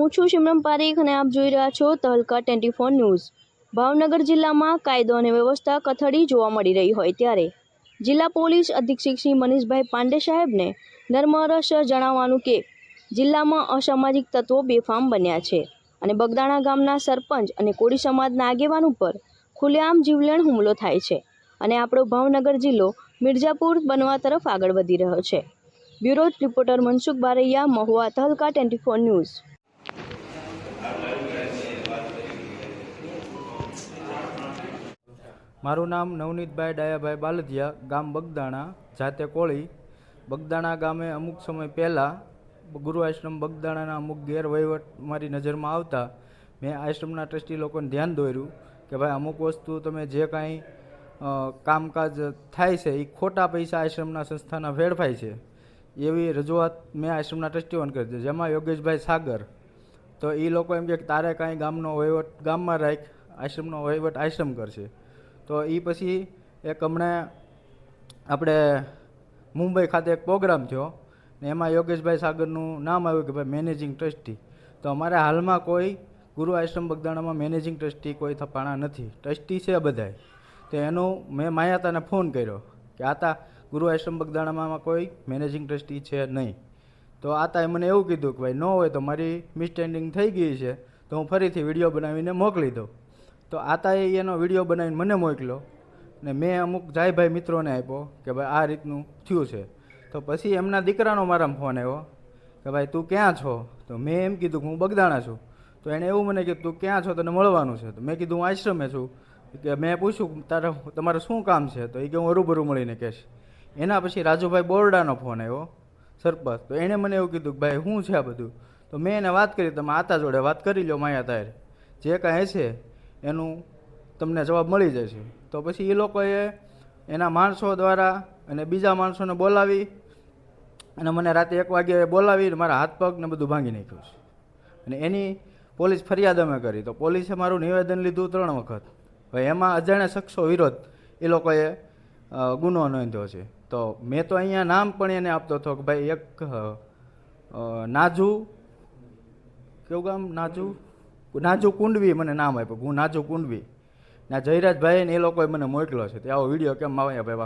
હું છું શિમરમ પારેખ અને આપ જોઈ રહ્યા છો Tehelka twenty four news. Bhavnagar જિલ્લામાં કાયદો અને વ્યવસ્થા કથળી જોવા મળી રહી હોય ત્યારે જિલ્લા પોલીસ અધિક્ષક શ્રી મનીષભાઈ પાંડે સાહેબને નર્મરસ જણાવવાનું કે, જિલ્લામાં અસામાજિક તત્વો બેફામ બન્યા છે અને બગદાણા ગામના સરપંચ અને કોળી સમાજના આગેવાન ઉપર ખુલ્લેઆમ જીવલેણ હુમલો થાય છે અને આપણો ભાવનગર જિલ્લો મિર્જાપુર બનવા તરફ આગળ વધી રહ્યો છે. Bureau reporter Mansukh Baraiya, Mahuva, Tehelka twenty news. મારું નામ નવનીતભાઈ ડાયાભાઈ બાલધિયા, ગામ બગદાણા, જાતે કોળી. બગદાણા ગામે અમુક સમય પહેલાં ગુરુ આશ્રમ બગદાણાના અમુક ગેરવહીવટ મારી નજરમાં આવતા મેં આશ્રમના ટ્રસ્ટી લોકોને ધ્યાન દોર્યું કે ભાઈ અમુક વસ્તુ તમે જે કાંઈ કામકાજ થાય છે એ ખોટા પૈસા આશ્રમના સંસ્થાના વેડફાય છે. એવી રજૂઆત મેં આશ્રમના ટ્રસ્ટીઓને કરી દીધી. જેમાં યોગેશભાઈ સાગર તો એ લોકો એમ કે તારે કાંઈ ગામનો વહીવટ, ગામમાં રાખ, આશ્રમનો વહીવટ આશ્રમ કરશે. તો એ પછી એક હમણાં આપણે મુંબઈ ખાતે એક પ્રોગ્રામ થયો ને એમાં યોગેશભાઈ સાગરનું નામ આવ્યું કે ભાઈ મેનેજિંગ ટ્રસ્ટી. તો અમારે હાલમાં કોઈ ગુરુ આશ્રમ બગદાણામાં મેનેજિંગ ટ્રસ્ટી કોઈ થપાણા નથી. ટ્રસ્ટી છે બધાય. તો એનું મેં માયાતાને ફોન કર્યો કે આતા ગુરુ આશ્રમ બગદાણામાં કોઈ મેનેજિંગ ટ્રસ્ટી છે નહીં. તો આતાએ મને એવું કીધું કે ભાઈ, ન હોય તો મારી મિસટેન્ડિંગ થઈ ગઈ છે, તો હું ફરીથી વીડિયો બનાવીને મોકલી દઉં. તો આતાએ એનો વીડિયો બનાવીને મને મોકલ્યો ને મેં અમુક જાયભાઈ મિત્રોને આપ્યો કે ભાઈ, આ રીતનું થયું છે. તો પછી એમના દીકરાનો મારા ફોન આવ્યો કે ભાઈ, તું ક્યાં છો? તો મેં એમ કીધું કે હું બગદાણા છું. તો એણે એવું મને કીધું, તું ક્યાં છો? તને મળવાનું છે. તો મેં કીધું, હું આશ્રમે છું. કે મેં પૂછ્યું, તારે તમારું શું કામ છે? તો એ કે, હું રૂબરૂ મળીને કહેશ. એના પછી રાજુભાઈ બોરડાનો ફોન આવ્યો સરપંચ તો એણે મને એવું કીધું કે ભાઈ શું છે આ બધું? તો મેં એને વાત કરી, તમે આતા જોડે વાત કરી લો માયા તાર. જે કાંઈ છે એનું તમને જવાબ મળી જશે. તો પછી એ લોકોએ એના માણસો દ્વારા અને બીજા માણસોને બોલાવી અને મને રાતે એક વાગે બોલાવી મારા હાથ પગ ને બધું ભાંગી નાખ્યું છે. અને એની પોલીસ ફરિયાદ અમે કરી. તો પોલીસે મારું નિવેદન લીધું ત્રણ વખત. હવે એમાં અજાણ્યા શખ્સો વિરોધ એ લોકોએ ગુનો નોંધ્યો છે. તો મેં તો અહીંયા નામ પણ એને આપતો હતો કે ભાઈ એક નાજુ, કેવું ગામ? નાજુ? નાજુ કુંડવી મને નામ આપ્યું. હું નાજુ કુંડવી. ના, જયરાજભાઈ ને એ લોકોએ મને મોકલ્યો છે. તે આવો વીડિયો કેમ આવ્યા ભાઈ?